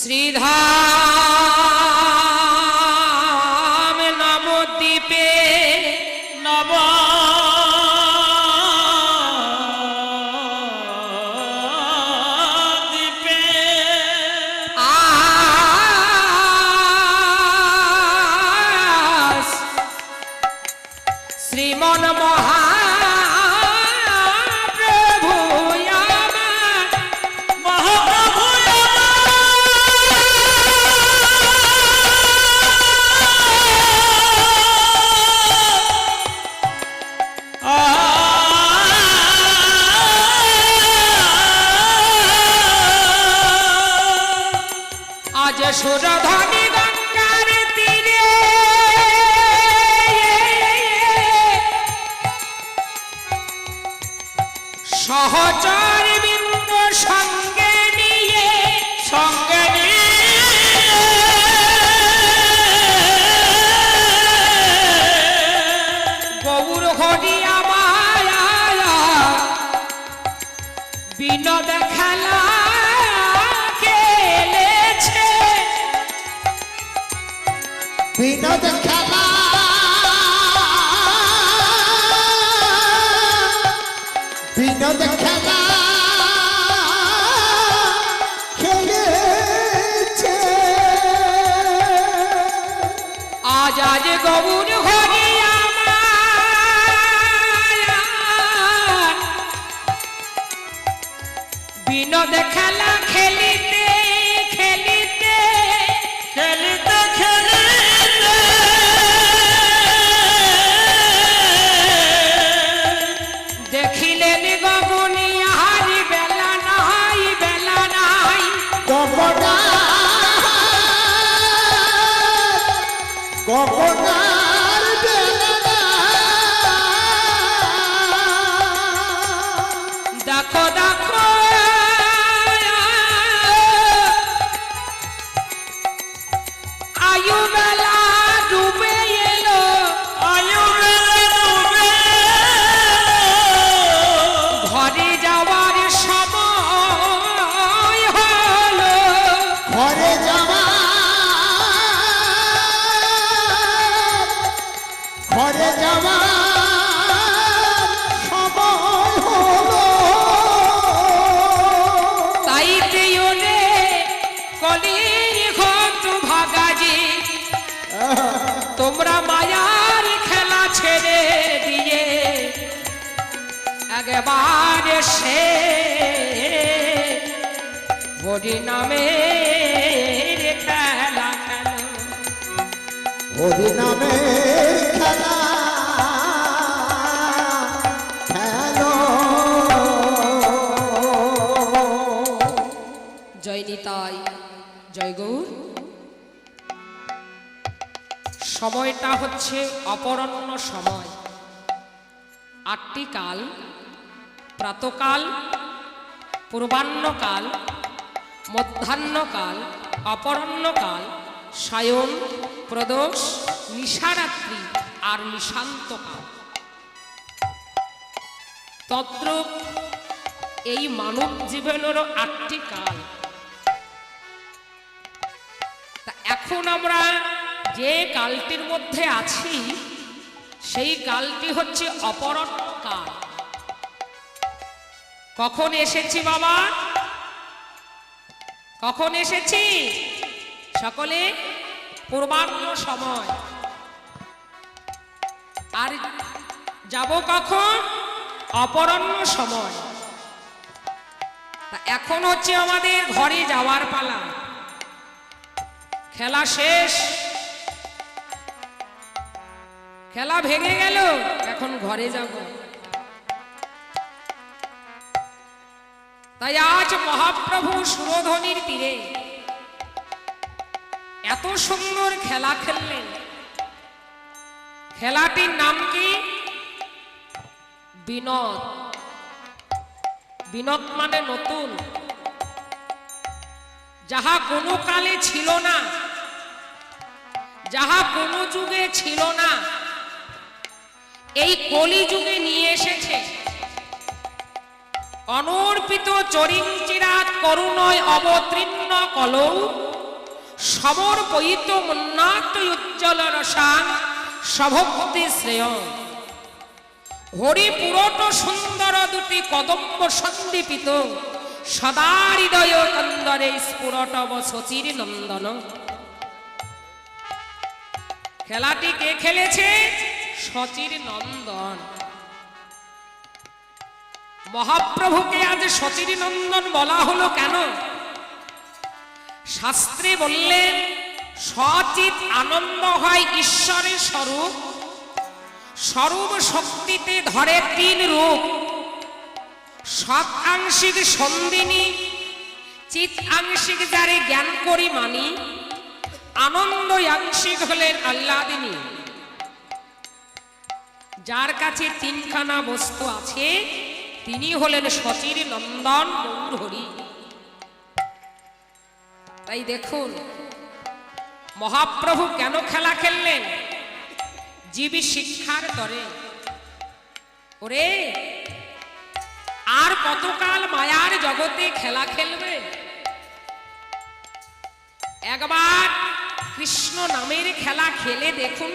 শ্রীধাম সুরধনী বিনোদ খেলা বিনোদ খেলা খেলেছে আজ আজ গৌর হরিয়া বিনোদ খেলা গগনার একবার সে হরি নামে খেলা খেলো। হরি নামের খেলা খেলো। জয় নিতাই জয় গৌর। সময়টা হচ্ছে অপরণ্য সময়। আটটি কাল। প্রাতকাল, পূর্বাহ্নকাল, মধ্যাহ্নকাল, অপরাহ্নকাল, সায়ন, প্রদোষ, নিশারাত্রি আর নিশান্তকাল। তদ্রূপ এই মানব জীবনেরও আটটি কাল। এখন আমরা যে কালটির মধ্যে আছি, সেই কালটি হচ্ছে অপরণ্য কাল কখন এসেছি বাবা? কখন এসেছি? সকলে পূর্বাহ্ন সময়। আর যাব কখন? অপরণ্য সময়। এখন হচ্ছে আমাদের ঘরে যাওয়ার পালা। খেলা শেষ। খেলা ভেঙে গেল, এখন ঘরে যাব। তাই আজ মহাপ্রভু সুরধনির তীরে এত সুন্দর খেলা খেললেন। খেলাটির নাম কি? বিনোদ। বিনোদ মানে নতুন। যাহা কোনো কালে ছিল না, যাহা কোনো যুগে ছিল না, এই কলি যুগে নিয়ে এসেছে। অনর্পিত চরিঞ্চিরাত করুণয় অবতীর্ণ কলৌ। সমর্পয়িত উন্নত উজ্জ্বল রসান সভক্তি শ্রেয়। হরি পুরট সুন্দর দুটি কদম্ব সন্দীপিত। সদা হৃদয় কন্দরে স্ফুরটব শচীর নন্দন। খেলাটি কে খেলেছে? শচীর নন্দন। মহাপ্রভুকে আজ শচীর নন্দন বলা হলো কেন? শাস্ত্রে বললেন সচিত আনন্দ হয় ঈশ্বরের স্বরূপ স্বরূপ শক্তিতে ধরে তিন রূপ। সৎ আংশিক সন্দিনী চিত আংশিক যারে জ্ঞান করি মানি আনন্দ আংশিক হলেন আল্লাদিনী যার কাছে তিনখানা বস্তু আছে তিনি হলেন সচির নন্দন গৌরহরি তাই দেখুন, মহাপ্রভু কেন খেলা খেললেন? জীবী শিক্ষার তরে ওরে, আর কতকাল মায়ার জগতে খেলা খেলবে? একবার কৃষ্ণ নামের খেলা খেলে দেখুন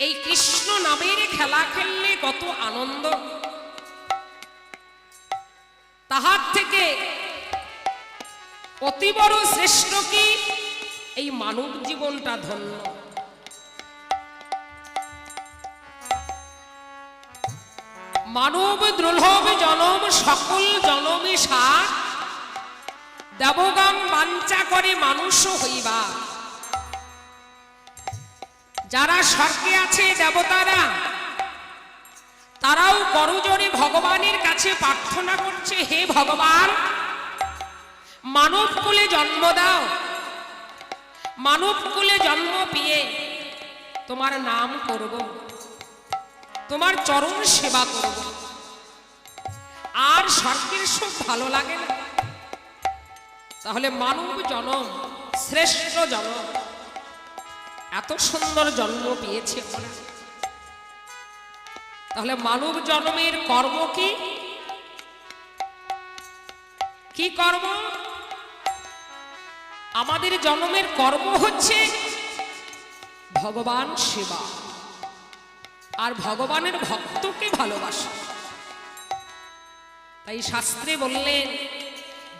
এই কৃষ্ণ নামের খেলা খেললে কত আনন্দ। তাহার থেকে অতি বড় শ্রেষ্ঠ কি? এই মানব জীবনটা ধন্য। মানব দ্রুলভ জনম, সকল জনমে সার। দেবগণ বাঞ্চা করে মানুষ হইবা যারা স্বর্গে আছে দেবতারা, তারাও করজোরে ভগবানের কাছে প্রার্থনা করছে, হে ভগবান, মানব কুলে জন্ম দাও, মানব কুলে জন্ম পেয়ে তোমার নাম করব, তোমার চরণ সেবা করব। আর স্বর্গের সুখ ভালো লাগে না। তাহলে মানব জনম, শ্রেষ্ঠ জনম। এত সুন্দর জন্ম পেয়েছে। তাহলে মানব জন্মের কর্ম কি? কি কর্ম? আমাদের জন্মের কর্ম হচ্ছে ভগবান সেবা। আর ভগবানের ভক্তকে ভালোবাসা। তাই শাস্ত্রে বললেন,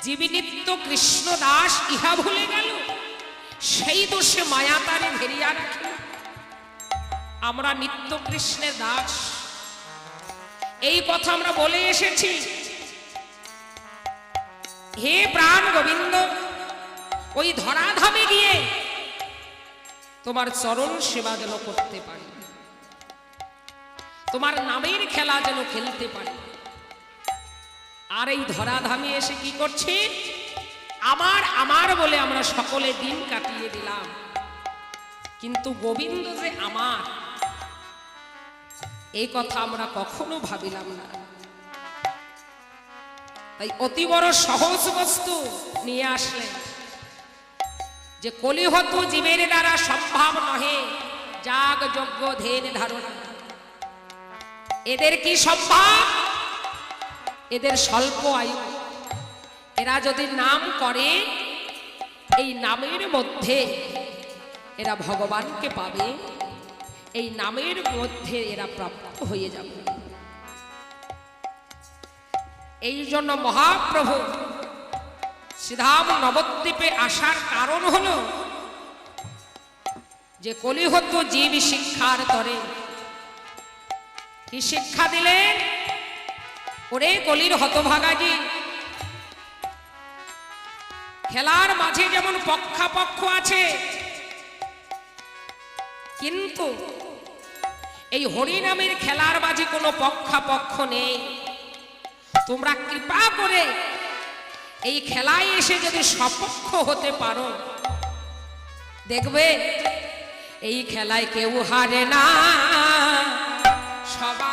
জীবিনিত্য কৃষ্ণ দাস, ইহা ভুলে গেল? সেই দোষে মায়া তারে ঘেরিয়া রাখে আমরা নিত্য কৃষ্ণের দাস। এই কথা আমরা বলে এসেছি। হে প্রাণ গোবিন্দ, ওই ধরাধামে গিয়ে তোমার চরণ সেবা যেন করতে পারি। তোমার নামের খেলা যেন খেলতে পারি। আর এই ধরাধামে এসে কি করছি? আমার আমার বলে আমরা সকলে দিন কাটিয়ে দিলাম। কিন্তু গোবিন্দ যে আমার এই কথা আমরা কখনো ভাবিলাম না। তাই অতি বড় সহজ বস্তু নিয়ে আসলেন যে কলিহত জীবের দ্বারা সম্ভব নহে যাগ যজ্ঞ ধেন ধারণা। এদের কি সম্ভব? এদের স্বল্প আয়ু। এরা যদি নাম করে, এই নামের মধ্যে এরা ভগবানকে পাবে, এই নামের মধ্যে এরা প্রাপ্ত হয়ে যাবে। এই জন্য মহাপ্রভু শ্রীধাম নবদ্বীপে আসার কারণ হল যে কলিহত জীব শিক্ষার তরে কি শিক্ষা দিলেন? ওরে কলির হতভাগাজি খেলার মাঝে যেমন পক্ষাপক্ষ আছে, কিন্তু এই হরিনামের খেলার মাঝে কোনো পক্ষাপক্ষ নেই। তোমরা কৃপা করে এই খেলায় এসে যদি সপক্ষ হতে পারো, দেখবে এই খেলায় কেউ হারে না। সবাই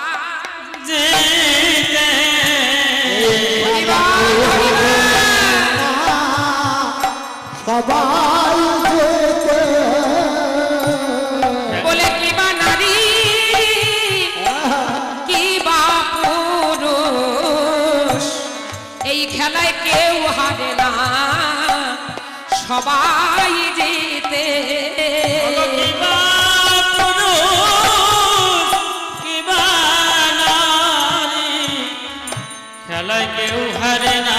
সবাই যেতে বলে কি বা নারী? কি বা পুরুষ? এই খেলায় কেউ হারে না। সবাই যেতে কিবা পুরুষ? কিবা নারী? খেলায় কেউ হারে না।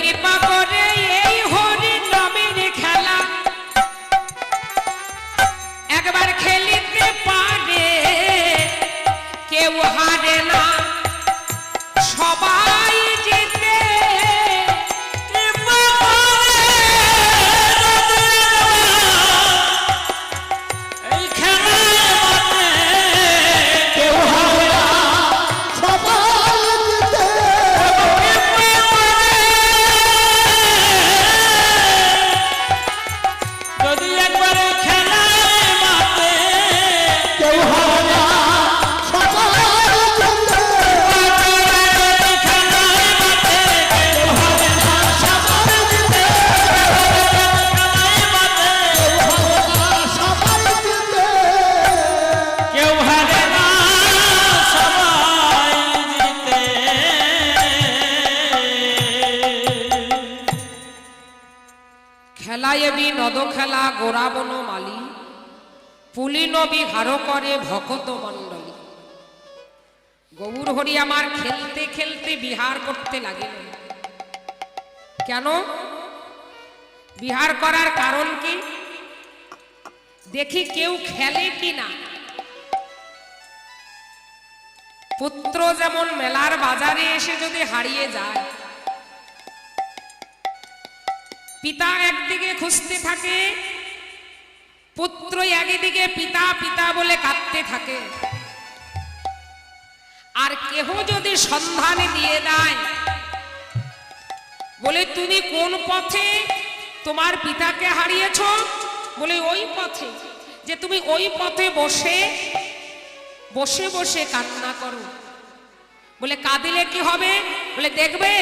বলে পুলি নবী হারো করে ভকত মণ্ডলী। গৌর হরি আমার খেলতে খেলতে বিহার করতে লাগিল। কেন? বিহার করার কারণ কি? দেখি কেউ খেলে কি না। পুত্র যেমন মেলার বাজারে এসে যদি হারিয়ে যায়, পিতা একদিকে খুঁজতে থাকে পুত্র একদিকে পিতা পিতা বলে কাঁদতে থাকে। আর কেহ যদি সন্ধান দিয়ে দেয়, বলে, তুমি কোন পথে তোমার পিতাকে হারিয়েছ? বলে, ওই পথে, যে তুমি ওই পথে বসে বসে বসে কান্না করো। বলে, কাঁদিলে কি হবে? বলে, দেখবে,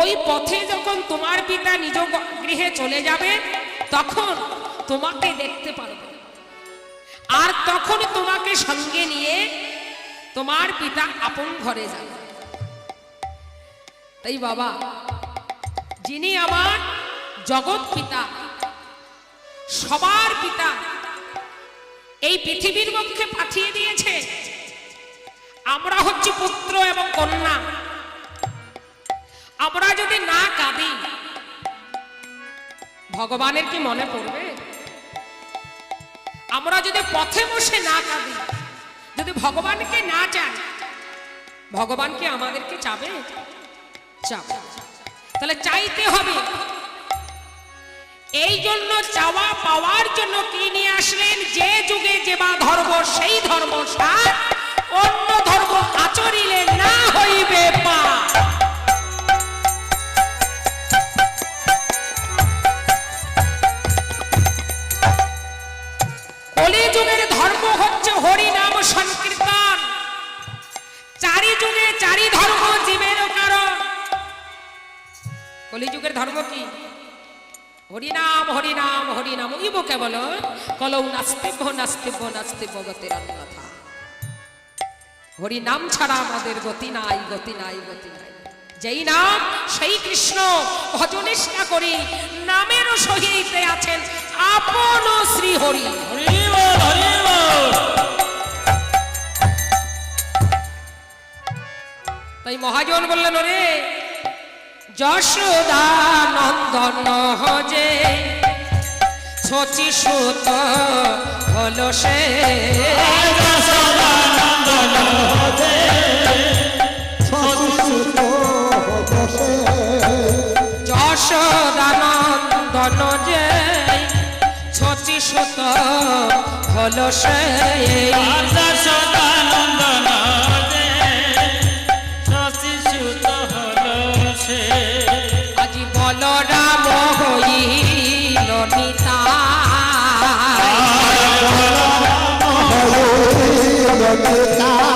ওই পথে যখন তোমার পিতা নিজ গৃহে চলে যাবে, তখন তোমাকে দেখতে পারবে। আর তখন তোমাকে সঙ্গে নিয়ে তোমার পিতা আপন ঘরে যাবে। তাই বাবা, যিনি আমার জগৎ পিতা, সবার পিতা, এই পৃথিবীর মধ্যে পাঠিয়ে দিয়েছে। আমরা হচ্ছে পুত্র এবং কন্যা। আমরা যদি না কাঁদি, ভগবানের কি মনে পড়বে? আমরা যদি পথে বসে না কাঁদি যদি ভগবানকে না চাই ভগবানকে আমাদেরকে চাবে? চাবে। তাহলে চাইতে হবে, এই জন্য চাওয়া পাওয়ার জন্য কি নিয়ে আসলেন? যে যুগে যে বা ধর্ম, সেই ধর্ম সার, অন্য ধর্ম আচরিলে না হইবে পা। যুগের ধর্ম কি? হরিনাম হরিনাম হরিনাম ইব কেবল কলৌ নাস্তিব্য নাস্তিব্য নাস্তিব্য গতির অন্যথা হরিনাম ছাড়া আমাদের গতি নাই গতি নাই গতি নাই। যেই নাম সেই কৃষ্ণ ভজনিষ্ঠা করি নামের সহিত আছেন আপন শ্রী হরি তাই মহাজন বললেন ওরে যশোদা নন্দন হজে। শচী সুত হলো সে। সচিত বসে যশোদা নন্দন যে শচী সুত হলো সে। Bhagavatam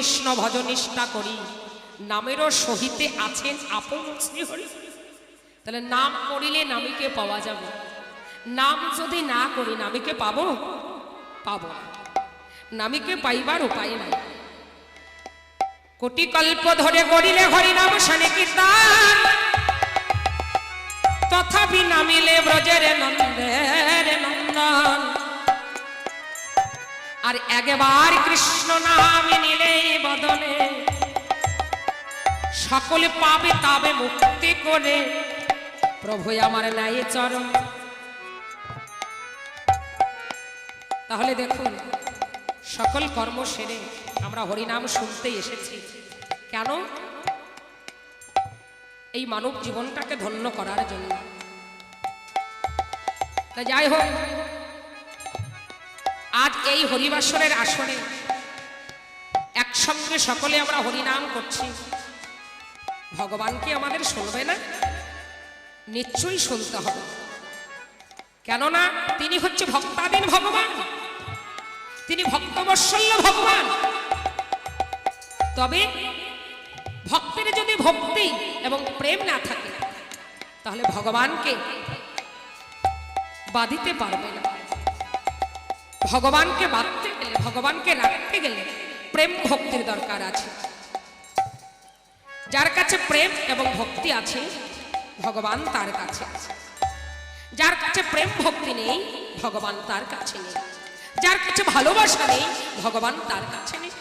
কৃষ্ণ ভজনিষ্ঠা করি। নামেরও সহিতে আছেন আপন তাহলে নাম করিলে নামিকে পাওয়া যাবে। নাম যদি না করি, নামিকে পাবো? পাবো। নামিকে পাইবার উপায় নাই। কোটি কল্প ধরে গড়িলে হরিনাম শনে কীর্তন। তথাপি নামিলে ব্রজের নন্দের নন্দন। আর একবার কৃষ্ণ নাম নিলে বদলে সকলে পাবে তাবে মুক্তি করে। প্রভু আমার নাই চরণ। তাহলে দেখুন, সকল কর্ম সেরে আমরা হরিনাম শুনতে এসেছি। কেন? এই মানব জীবনটাকে ধন্য করার জন্য। তা যাই হোক আজ এই হরিবাসরের আসনে একসঙ্গে সকলে আমরা হরিনাম করছি। ভগবান কি আমাদের শুনবে না? নিশ্চয়ই শুনতে হবে। কেননা তিনি হচ্ছে ভক্তাধীন ভগবান। তিনি ভক্তবৎসল্য ভগবান। তবে ভক্তের যদি ভক্তি এবং প্রেম না থাকে, তাহলে ভগবানকে বাঁধিতে পারবে না। ভগবানকে বাঁধতে গেলে, ভগবানকে রাখতে গেলে প্রেম ভক্তির দরকার আছে। যার কাছে প্রেম এবং ভক্তি আছে, ভগবান তার কাছে আছে। যার কাছে প্রেম ভক্তি নেই, ভগবান তার কাছে নেই। যার কাছে ভালোবাসা নেই, ভগবান তার কাছে নেই।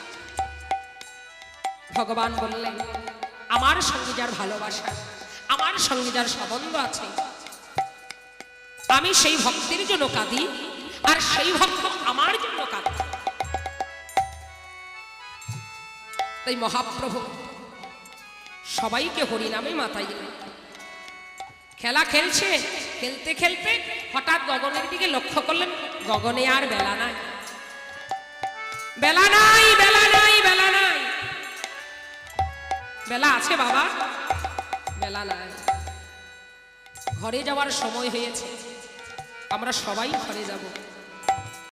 ভগবান বললেন, আমার সঙ্গে যার ভালোবাসা, আমার সঙ্গে যার সম্বন্ধ আছে, আমি সেই ভক্তির জন্য কাঁদি আর সেই ভক্ত আমার জন্য কাঁদে। তাই মহাপ্রভু, সবাইকে হরিনামে মাতাইলেন খেলা খেলছে, খেলতে খেলতে হঠাৎ গগনের দিকে লক্ষ্য করলেন, গগনে আর বেলা নাই। বেলা নাই বেলা নাই বেলা নাই। বেলা আছে বাবা, বেলা নাই। ঘরে যাওয়ার সময় হয়েছে, আমরা সবাই ঘরে যাব।